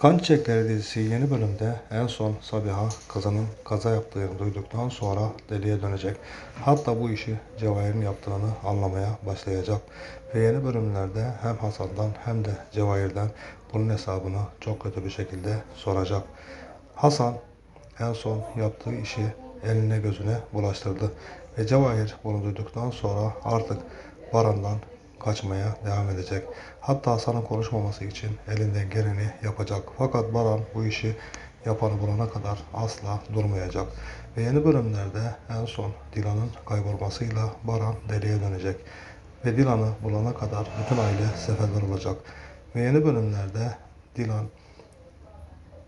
Kan Çiçekleri dizisi yeni bölümde en son Sabiha kızının kaza yaptığını duyduktan sonra deliye dönecek. Hatta bu işi Cevahir'in yaptığını anlamaya başlayacak. Ve yeni bölümlerde hem Hasan'dan hem de Cevahir'den bunun hesabını çok kötü bir şekilde soracak. Hasan en son yaptığı işi eline gözüne bulaştırdı. Ve Cevahir bunu duyduktan sonra artık Baran'dan kaçmaya devam edecek. Hatta Hasan'ın konuşmaması için elinden geleni yapacak. Fakat Baran bu işi yapanı bulana kadar asla durmayacak. Ve yeni bölümlerde en son Dilan'ın kaybolmasıyla Baran deliye dönecek. Ve Dilan'ı bulana kadar bütün aile seferber olacak. Ve yeni bölümlerde Dilan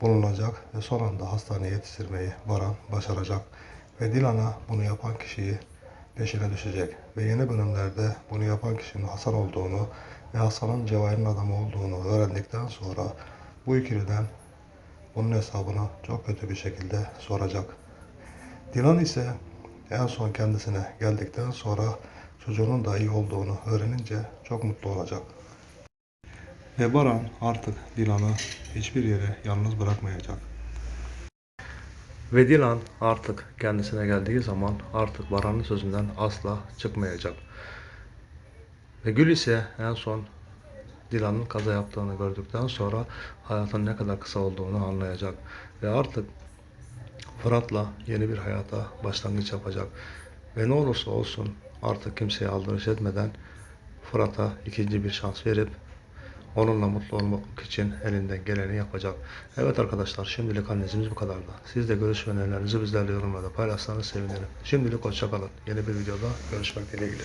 bulunacak ve son anda hastaneye yetiştirmeyi Baran başaracak. Ve Dilan'a bunu yapan kişiyi peşine düşecek. Ve yeni bölümlerde bunu yapan kişinin Hasan olduğunu ve Hasan'ın Cevahir'in adamı olduğunu öğrendikten sonra bu ikiliden bunun hesabını çok kötü bir şekilde soracak. Dilan ise en son kendisine geldikten sonra çocuğunun da iyi olduğunu öğrenince çok mutlu olacak. Ve Baran artık Dilan'ı hiçbir yere yalnız bırakmayacak. Ve Dilan artık kendisine geldiği zaman artık Baran'ın sözünden asla çıkmayacak. Ve Gül ise en son Dilan'ın kaza yaptığını gördükten sonra hayatın ne kadar kısa olduğunu anlayacak. Ve artık Fırat'la yeni bir hayata başlangıç yapacak. Ve ne olursa olsun artık kimseye aldırış etmeden Fırat'a ikinci bir şans verip onunla mutlu olmak için elinden geleni yapacak. Evet arkadaşlar şimdilik analizimiz bu kadardı. Siz de görüş ve önerilerinizi bizlerle yorumlarda paylaşsanız sevinirim. Şimdilik hoşçakalın. Yeni bir videoda görüşmek dileğiyle.